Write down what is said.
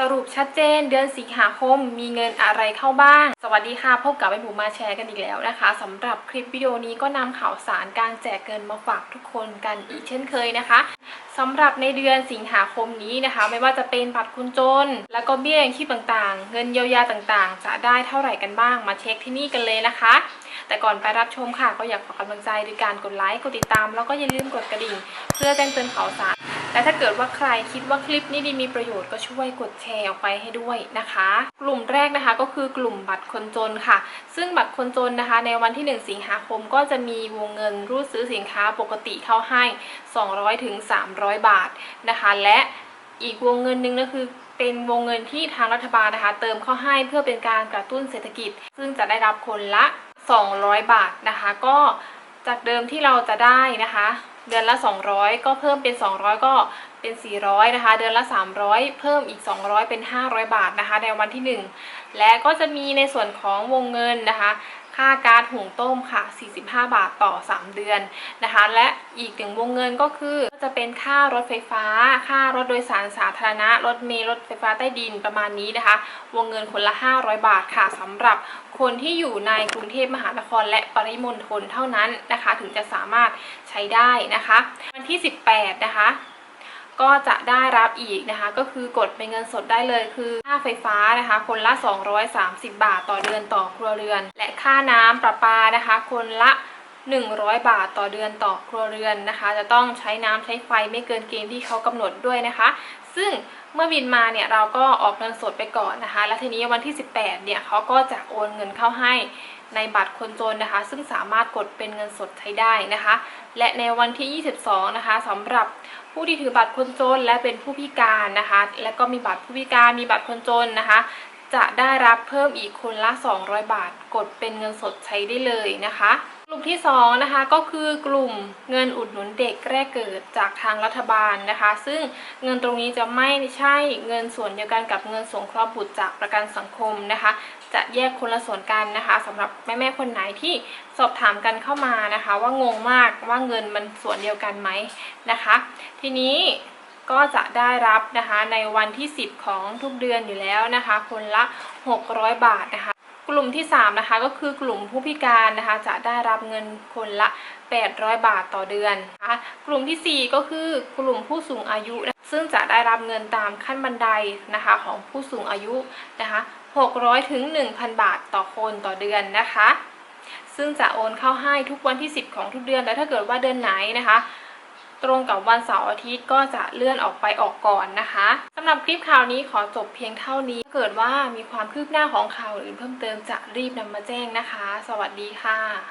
สรุปชัดเจนเดือนสิงหาคมมีเงินอะไรเข้าบ้าง สวัสดีค่ะพบกับไอ้หมูมาแชร์กันอีกแล้วนะคะสำหรับคลิปวิดีโอนี้ก็นำข่าวสารการแจกเงินมาฝากทุกคนกันอีกเช่นเคยนะคะสำหรับในเดือนสิงหาคมนี้นะคะ ไม่ว่าจะเป็นบัตรคุณจน แล้วก็เบี้ยยังชีพต่างๆ เงินเยียวยาต่างๆ จะได้เท่าไหร่กันบ้างมาเช็คที่นี่กันเลยนะคะ แต่ก่อนไปรับชมค่ะก็อยากขอกำลังใจด้วยการกดไลค์กดติดตาม แล้วก็อย่าลืมกดกระดิ่ง เพื่อแจ้งเตือนข่าวสาร และถ้าเกิดว่าใครคิดว่าคลิปนี้ดีมีประโยชน์ก็ช่วยกดแชร์ออกไปให้ด้วยนะคะ กลุ่มแรกนะคะก็คือกลุ่มบัตรคนจนค่ะ ซึ่งบัตรคนจนนะคะ ในวันที่ 1 สิงหาคมก็จะมีวงเงินรูดซื้อสินค้าปกติเข้าให้ 200ถึง300 บาทนะคะ และอีกวงเงินหนึ่งก็คือเป็นวงเงินที่ทางรัฐบาลนะคะ เติมเข้าให้เพื่อเป็นการกระตุ้นเศรษฐกิจ ซึ่งจะได้รับคนละ 200 บาทนะคะ ก็จากเดิมที่เราจะได้นะคะ เดือนละ 200 ก็เพิ่มเป็น 200 ก็เป็น 400 นะคะ เดือนละ 300 เพิ่มอีก 200 เป็น 500 บาทนะคะ ในวันที่ 1 และก็จะมีในส่วนของวงเงินนะคะ ค่าการหุงต้มค่ะ 45 บาทต่อ 3 เดือนนะคะ และอีกหนึ่งวงเงินก็คือจะเป็นค่ารถไฟฟ้า ค่ารถโดยสารสาธารณะ รถเมล์รถไฟฟ้าใต้ดินประมาณนี้นะคะ วงเงินคนละ 500 บาทค่ะสำหรับคนที่อยู่ในกรุงเทพมหานครและปริมณฑลเท่านั้นนะคะ ถึงจะสามารถใช้ได้นะคะ วันที่ 18 นะคะ ก็จะได้รับอีกนะคะ ก็คือกดเป็นเงินสดได้เลยคือค่าไฟฟ้านะคะ คนละ 230 บาทต่อเดือนต่อครัวเรือน และค่าน้ำประปานะคะ คนละ 100 บาทต่อเดือนต่อครัวเรือนนะคะ จะต้องใช้น้ำใช้ไฟไม่เกินเกณฑ์ที่เขากำหนดด้วยนะคะ ซึ่งเมื่อบินมาเนี่ยเราก็ออกเงินสดไปก่อนนะคะ แล้วทีนี้วันที่ 18 เนี่ยเขาก็จะโอนเงินเข้าให้ ในบัตรคนจนนะคะ ซึ่งสามารถกดเป็นเงินสดใช้ได้นะคะ และในวันที่ 22 นะคะสำหรับผู้ที่ถือบัตรคนจนและเป็นผู้พิการนะคะ และก็มีบัตรผู้พิการมีบัตรคนจนนะคะ จะได้รับเพิ่มอีกคนละ 200 บาท กดเป็นเงินสดใช้ได้เลยนะคะกลุ่มที่2นะคะก็คือกลุ่มเงินอุดหนุนเด็กแรกเกิดจากทางรัฐบาลนะคะ ซึ่งเงินตรงนี้จะไม่ใช่เงินส่วนเดียวกันกับเงินสงเคราะห์บุตรจากประกันสังคมนะคะ จะแยกคนละส่วนกันนะคะสำหรับแม่ๆคนไหนที่สอบถามกันเข้ามานะคะ ว่างงมากว่าเงินมันส่วนเดียวกันไหมนะคะ ทีนี้ก็จะได้รับนะคะในวันที่ 10 ของทุกเดือนอยู่แล้วนะคะ คนละ 600 บาทนะคะ กลุ่มที่ 3 นะคะก็คือกลุ่มผู้พิการนะคะ จะได้รับเงินคนละ 800 บาทต่อเดือนนะคะกลุ่มทีสี่4 ก็คือกลุ่มผู้สูงอายุนะ ซึ่งจะได้รับเงินตามขั้นบันไดนะคะของผู้สูงอายุนะคะ600ถึง1,000 บาทต่อคนต่อเดือนนะคะ ซึ่งจะโอนเข้าให้ทุกวันที่ 10 ของทุกเดือน และถ้าเกิดว่าเดือนไหนนะคะ ตรงกับวันเสาร์อาทิตย์ก็จะเลื่อนออกไปออกก่อนนะคะสำหรับคลิปข่าวนี้ขอจบเพียงเท่านี้ถ้าเกิดว่ามีความคืบหน้าของข่าวอื่นเพิ่มเติมจะรีบนำมาแจ้งนะคะ สวัสดีค่ะ